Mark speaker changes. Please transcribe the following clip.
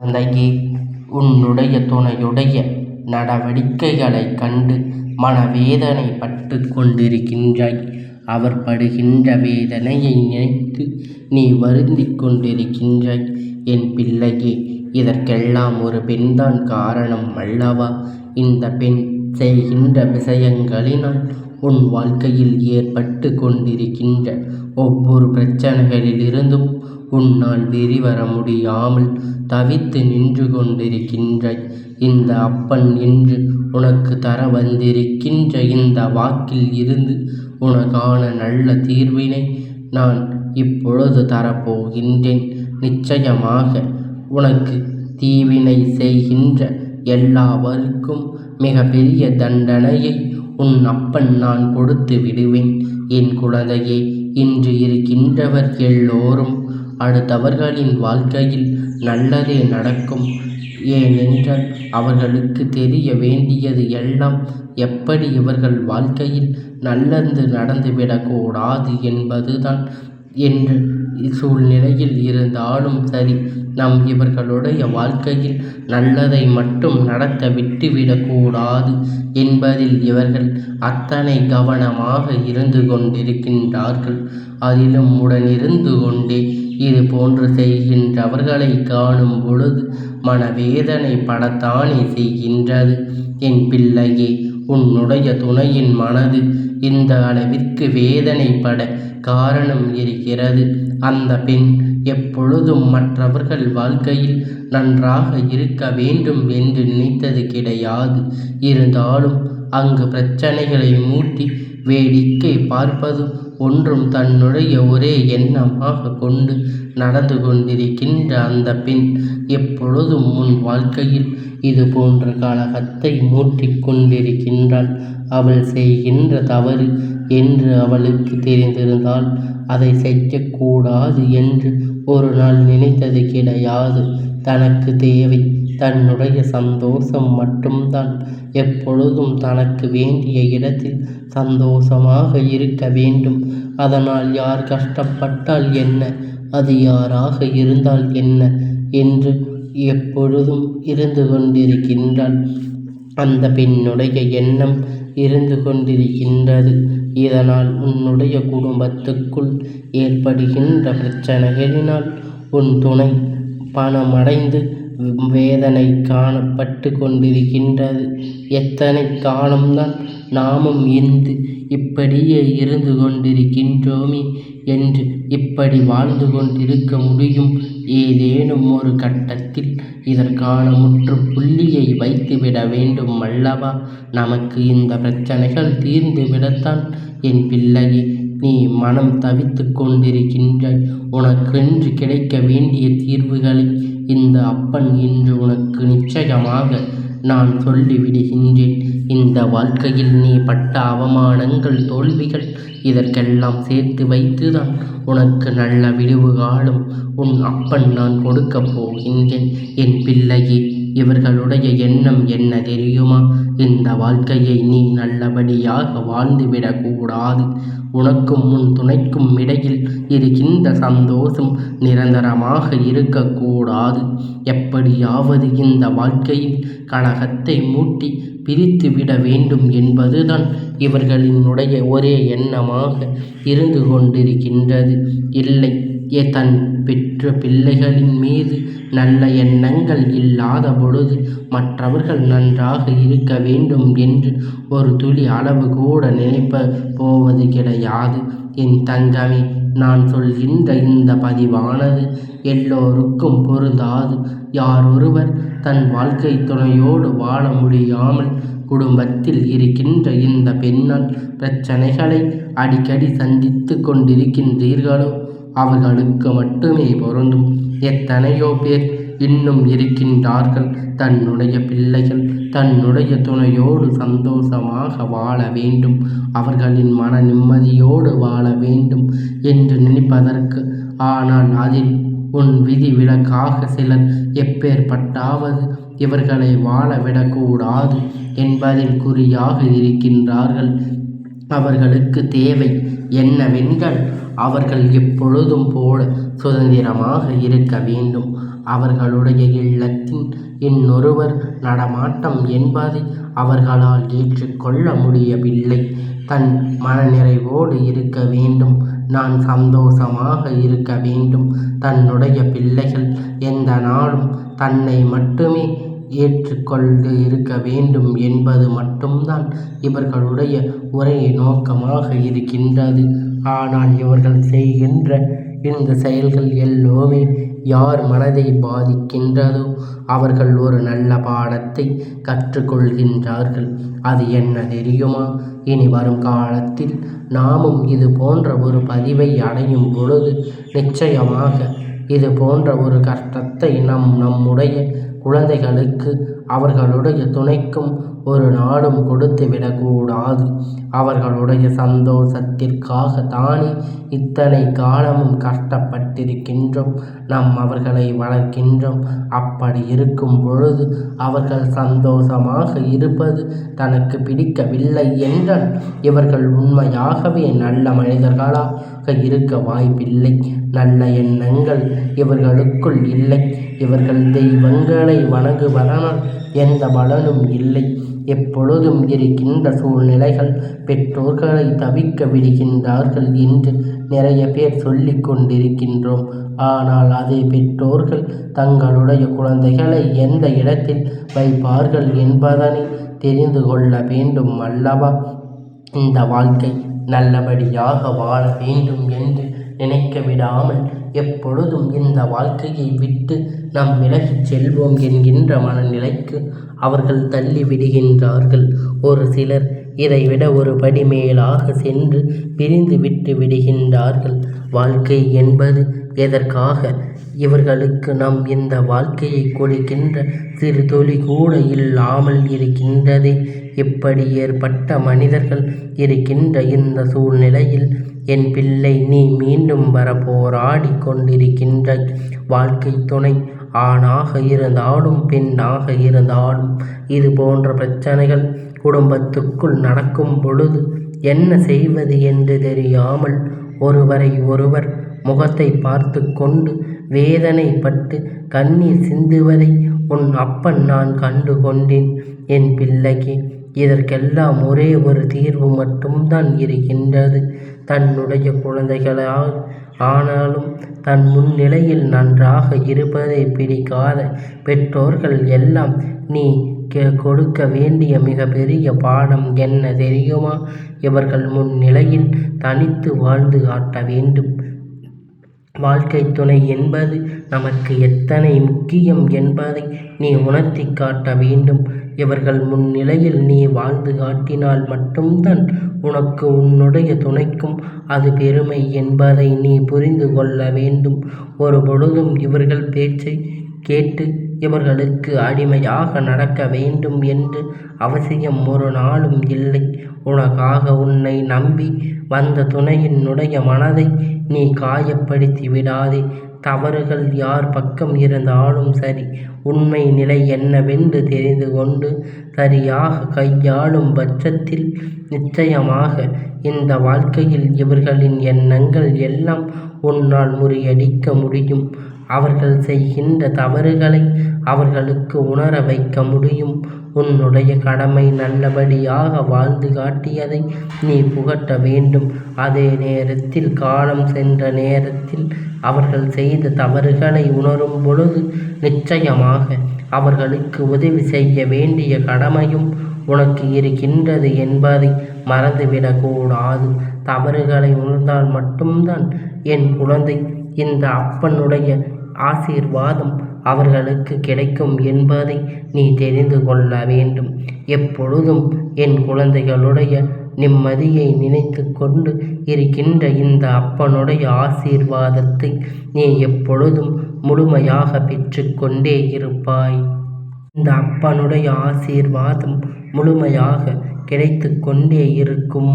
Speaker 1: குழந்தையே உன்னுடைய துணையுடைய நடவடிக்கைகளைக் கண்டு மனவேதனைப்பட்டுக் கொண்டிருக்கின்றாய். அவர் படுகின்ற வேதனையை நினைத்து நீ வருந்திக் கொண்டிருக்கின்றாய். என் பிள்ளையே இதற்கெல்லாம் ஒரு பெண்தான் காரணம் அல்லவா? இந்தப் பெண் செய்கின்ற விஷயங்களினால் உன் வாழ்க்கையில் ஏற்பட்டுக் கொண்டிருக்கின்ற ஒவ்வொரு பிரச்சனைகளிலிருந்தும் உன்னால் வெளிவர முடியாமல் தவித்து நின்று கொண்டிருக்கின்றாய். இந்த அப்பன் இன்று உனக்கு தர வந்திருக்கின்ற இந்த வாக்கில் இருந்து உனக்கான நல்ல தீர்வினை நான் இப்பொழுது தரப்போகின்றேன். நிச்சயமாக உனக்கு தீவினை செய்கின்ற எல்லாவருக்கும் மிகப்பெரிய தண்டனையை உன் அப்பன் நான் கொடுத்து விடுவேன். என் குழந்தையே இன்று இருக்கின்றவர் எல்லோரும் அடுத்தவர்களின் வாழ்க்கையில் நல்லதே நடக்கும். ஏனென்றால் அவர்களுக்கு தெரிய வேண்டியது எல்லாம் எப்படி இவர்கள் வாழ்க்கையில் நல்லது நடந்துவிடக்கூடாது என்பதுதான். என்று சூழ்நிலையில் இருந்தாலும் சரி நம் இவர்களுடைய வாழ்க்கையில் நல்லதை மட்டும் நடக்க விட்டுவிடக்கூடாது என்பதில் இவர்கள் அத்தனை கவனமாக இருந்து கொண்டிருக்கின்றார்கள். அதிலும் உடனிருந்து கொண்டே இது போன்று செய்கின்றவர்களை காணும் பொழுது மனவேதனைப்படத்தானே செய்கின்றது. என் பிள்ளையே உன்னுடைய துணையின் மனது இந்த அளவிற்கு வேதனைப்பட காரணம் இருக்கிறது. அந்த பெண் எப்பொழுதும் மற்றவர்கள் வாழ்க்கையில் நன்றாக இருக்க வேண்டும் என்று நினைத்தது கிடையாது. இருந்தாலும் அங்கு பிரச்சனைகளை மூட்டி வேடிக்கை பார்ப்பது ஒன்றும் தன்னுடைய ஒரே எண்ணமாகக் கொண்டு நடந்து கொண்டிருக்கின்ற அந்த பெண் எப்பொழுதும் உன் வாழ்க்கையில் இது போன்ற கலகத்தை மூட்டிக் கொண்டிருக்கின்றாள். அவள் செய்கின்ற தவறு என்று அவளுக்கு தெரிந்திருந்தால் அதை செய்யக்கூடாது என்று ஒரு நாள் நினைத்தது கிடையாது. தனக்கு தேவை தன்னுடைய சந்தோஷம் மட்டும்தான். எப்பொழுதும் தனக்கு வேண்டிய இடத்தில் சந்தோஷமாக இருக்க வேண்டும். அதனால் யார் கஷ்டப்பட்டால் என்ன? அது யாராக இருந்தால் என்ன? என்று எப்பொழுதும் இருந்து கொண்டிருக்கின்றாள். அந்த பெண்ணுடைய எண்ணம் இருந்து கொண்டிருக்கின்றது. இதனால் உன்னுடைய குடும்பத்துக்குள் ஏற்படுகின்ற பிரச்சனைகளினால் உன் துணை பணமடைந்து வேதனை காணப்பட்டு கொண்டிருக்கின்றது. எத்தனை காலம்தான் நாமும் இந்து இப்படியே இருந்து கொண்டிருக்கின்றோமே என்று இப்படி வாழ்ந்து கொண்டிருக்க முடியும்? ஏதேனும் ஒரு கட்டத்தில் இதற்கான முற்றுப்புள்ளியை வைத்துவிட வேண்டும் அல்லவா? நமக்கு இந்த பிரச்சனைகள் தீர்ந்து விடத்தான் என் பிள்ளையே நீ மனம் தவித்து கொண்டிருக்கின்றாய். உனக்கென்று கிடைக்க வேண்டிய தீர்வுகளை இந்த அப்பன் இன்று உனக்கு நிச்சயமாக நான் சொல்லிவிடுகின்றேன் இந்த வாழ்க்கையில் நீ பட்ட அவமானங்கள் தோல்விகள் இதற்கெல்லாம் சேர்த்து வைத்துதான் உனக்கு நல்ல விடிவு காலம் உன் அப்பன் நான் கொடுக்கப் போகின்றேன். என் பிள்ளையே இவர்களுடைய எண்ணம் என்ன தெரியுமா? இந்த வாழ்க்கையை நீ நல்லபடியாக வாழ்ந்துவிடக்கூடாது உனக்கும் உன் துணைக்கும் இடையில் இருக்கின்ற சந்தோஷம் நிரந்தரமாக இருக்கக்கூடாது எப்படியாவது இந்த வாழ்க்கையில் கழகத்தை மூட்டி பிரித்துவிட வேண்டும் என்பதுதான் இவர்களினுடைய ஒரே எண்ணமாக இருந்து கொண்டிருக்கின்றது. இல்லை தன் பெற்ற பிள்ளைகளின் மீது நல்ல எண்ணங்கள் இல்லாத பொழுது மற்றவர்கள் நன்றாக இருக்க வேண்டும் என்று ஒரு துளி அளவு கூட நினைப்ப போவது கிடையாது. என் தங்கமே நான் சொல்கின்ற இந்த பதிவானது எல்லோருக்கும் பொருந்தாது. யாரொருவர் தன் வாழ்க்கை துணையோடு வாழ முடியாமல் குடும்பத்தில் இருக்கின்ற இந்த பெண்ணால் பிரச்சனைகளை அடிக்கடி சந்தித்து கொண்டிருக்கின்றீர்களோ அவர்களுக்கு மட்டுமே பொருந்தும். எத்தனையோ பேர் இன்னும் இருக்கின்றார்கள் தன்னுடைய பிள்ளைகள் தன்னுடைய துணையோடு சந்தோஷமாக வாழ வேண்டும் அவர்களின் மன நிம்மதியோடு வாழ வேண்டும் என்று நினைப்பதற்கு. ஆனால் அதில் உன் விதி விலக்காக சிலர் எப்பேற்பட்டாவது இவர்களை வாழ விடக்கூடாது என்பதில் குறியாக இருக்கின்றார்கள். அவர்களுக்கு தேவை என்னவென்றால் அவர்கள் எப்பொழுதும் போல சுதந்திரமாக இருக்க வேண்டும். அவர்களுடைய இல்லத்தின் இன்னொருவர் நடமாட்டம் என்பதை அவர்களால் ஏற்றுக்கொள்ள முடியவில்லை. தன் மனநிறைவோடு இருக்க வேண்டும். நான் சந்தோஷமாக இருக்க வேண்டும். தன்னுடைய பிள்ளைகள் எந்த நாளும் தன்னை மட்டுமே ஏற்றுக்கொண்டு இருக்க வேண்டும் என்பது மட்டும்தான் இவர்களுடைய ஒரே நோக்கமாக இருக்கின்றது. ஆனால் இவர்கள் செய்கின்ற இந்த செயல்கள் எல்லோமே யார் மனதை பாதிக்கின்றதோ அவர்கள் ஒரு நல்ல பாடத்தை கற்றுக்கொள்கின்றார்கள். அது என்ன தெரியுமா? இனி வரும் காலத்தில் நாமும் இது போன்ற ஒரு பதிவை அடையும் பொழுது நிச்சயமாக இது போன்ற ஒரு கஷ்ட கஷ்டத்தை நம் நம்முடைய குழந்தைகளுக்கு அவர்களுடைய துணைக்கும் ஒரு நாளும் கொடுத்து விடக்கூடாது. அவர்களுடைய சந்தோஷத்திற்காக தானே இத்தனை காலமும் கஷ்டப்பட்டிருக்கின்றோம். நாம் அவர்களை வளர்க்கின்றோம். அப்படி இருக்கும் பொழுது அவர்கள் சந்தோஷமாக இருப்பது தனக்கு பிடிக்கவில்லை என்றால் இவர்கள் உண்மையாகவே நல்ல மனிதர்களாக இருக்க வாய்ப்பில்லை. நல்ல எண்ணங்கள் இவர்களுக்குள் இல்லை. இவர்கள் தெய்வங்களை வணங்குவதனால் எந்த பலனும் இல்லை. எப்பொழுதும் இருக்கின்ற சூழ்நிலைகள் பெற்றோர்களை தவிக்க விடுகின்றார்கள் என்று நிறைய பேர் சொல்லிக் கொண்டிருக்கின்றோம். ஆனால் அதே பெற்றோர்கள் தங்களுடைய குழந்தைகளை எந்த இடத்தில் வைப்பார்கள் என்பதனை தெரிந்து கொள்ள வேண்டும் அல்லவா? இந்த வாழ்க்கை நல்லபடியாக வாழ வேண்டும் என்று நினைக்க விடாமல் எப்பொழுதும் இந்த வாழ்க்கையை விட்டு நாம் விலகிச் செல்வோம் என்கின்ற மனநிலைக்கு அவர்கள் தள்ளி விடுகின்றார்கள். ஒரு சிலர் இதைவிட ஒரு படி மேலாக சென்று பிரிந்து விட்டு விடுகின்றார்கள். வாழ்க்கை என்பது எதற்காக? இவர்களுக்கு நம் இந்த வாழ்க்கையை கொடுக்கின்ற சிறு தொழி கூட இல்லாமல் இருக்கின்றதே. இப்படி ஏற்பட்ட மனிதர்கள் இருக்கின்ற இந்த சூழ்நிலையில் என் பிள்ளை நீ மீண்டும் வர போராடிக் வாழ்க்கை துணை ஆணாக இருந்தாலும் பெண்ணாக இருந்தாலும் இது போன்ற பிரச்சனைகள் குடும்பத்துக்குள் நடக்கும் பொழுது என்ன செய்வது என்று தெரியாமல் ஒருவரை ஒருவர் முகத்தை பார்த்து கொண்டு வேதனைப்பட்டு கண்ணீர் சிந்துவதை உன் அப்பன் நான் கண்டு கொண்டேன் என் பிள்ளைக்கு இதற்கெல்லாம் ஒரே ஒரு தீர்வு மட்டும்தான் இருக்கின்றது. தன்னுடைய குழந்தைகளால் ஆனாலும் தன் முன்னிலையில் நன்றாக இருப்பதை பிடிக்காத பெற்றோர்கள் எல்லாம் நீ கொடுக்க வேண்டிய மிகப்பெரிய பாடம் என்ன தெரியுமா? இவர்கள் முன்னிலையில் தனித்து வாழ்ந்து காட்ட வேண்டும். வாழ்க்கை துணை என்பது நமக்கு எத்தனை முக்கியம் என்பதை நீ உணர்த்தி காட்ட வேண்டும். இவர்கள் முன்னிலையில் நீ வாழ்ந்து காட்டினால் மட்டும்தான் உனக்கு உன்னுடைய துணைக்கும் அது பெருமை என்பதை நீ புரிந்து கொள்ள வேண்டும். ஒரு பொழுதும் இவர்கள் பேச்சை கேட்டு இவர்களுக்கு அடிமையாக நடக்க வேண்டும் என்று அவசியம் ஒரு நாளும் இல்லை. உனக்காக உன்னை நம்பி வந்த துணையினுடைய மனதை நீ காயப்படுத்தி விடாதே. தவறுகள் யார் பக்கம் இருந்தாலும் சரி உண்மை நிலை என்னவென்று தெரிந்து கொண்டு சரியாக கையாளும் பட்சத்தில் நிச்சயமாக இந்த வாழ்க்கையில் இவர்களின் எண்ணங்கள் எல்லாம் உன்னால் முறியடிக்க முடியும். அவர்கள் செய்கின்ற தவறுகளை அவர்களுக்கு உணர வைக்க முடியும். உன்னுடைய கடமை நல்லபடியாக வாழ்ந்து காட்டியதை நீ புகட்ட வேண்டும். அதே நேரத்தில் காலம் சென்ற நேரத்தில் அவர்கள் செய்த தவறுகளை உணரும் பொழுது நிச்சயமாக அவர்களுக்கு உதவி செய்ய வேண்டிய கடமையும் உனக்கு இருக்கின்றது என்பதை மறந்துவிடக்கூடாது. தவறுகளை உணர்ந்தால் மட்டும்தான் என் குழந்தை இந்த அப்பனுடைய ஆசீர்வாதம் அவர்களுக்கு கிடைக்கும் என்பதை நீ தெரிந்து கொள்ள வேண்டும். எப்பொழுதும் என் குழந்தைகளுடைய நிம்மதியை நினைத்து கொண்டு இருக்கின்ற இந்த அப்பனுடைய ஆசீர்வாதத்தை நீ எப்பொழுதும் முழுமையாக பெற்றுக்கொண்டே இருப்பாய். இந்த அப்பனுடைய ஆசீர்வாதம் முழுமையாக கிடைத்து கொண்டே இருக்கும்.